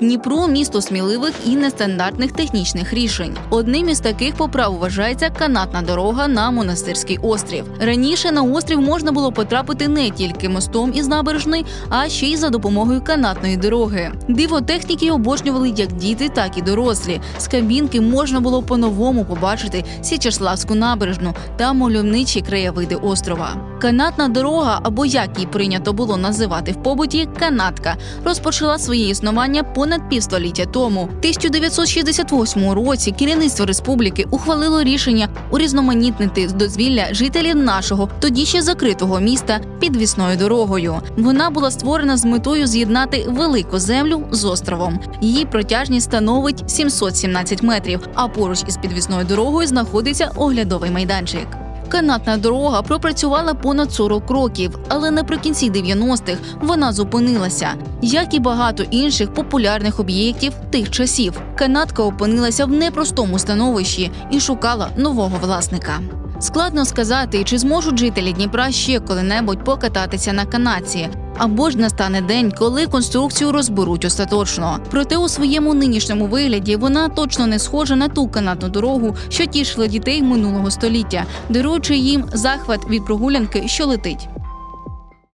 Дніпро місто сміливих і нестандартних технічних рішень. Одним із таких поправ вважається канатна дорога на монастирський острів. Раніше на острів можна було потрапити не тільки мостом із набережної, а ще й за допомогою канатної дороги. Диво техніки обожнювали як діти, так і дорослі. З кабінки можна було по-новому побачити Січеславську набережну та мальовничі краєвиди острова. Канатна дорога, або як її прийнято було називати в побуті, канатка, розпочала своє існування понад півстоліття тому. В 1968 році керівництво республіки ухвалило рішення урізноманітнити дозвілля жителів нашого тоді ще закритого міста підвісною дорогою. Вона була створена з метою з'єднати велику землю з островом. Її протяжність становить 717 метрів. А поруч із підвісною дорогою знаходиться оглядовий майданчик. Канатна дорога пропрацювала понад 40 років, але наприкінці 90-х вона зупинилася. Як і багато інших популярних об'єктів тих часів, канатка опинилася в непростому становищі і шукала нового власника. Складно сказати, чи зможуть жителі Дніпра ще коли-небудь покататися на канатці. Або ж настане день, коли конструкцію розберуть остаточно. Проте у своєму нинішньому вигляді вона точно не схожа на ту канатну дорогу, що тішила дітей минулого століття, даруючи їм захват від прогулянки, що летить.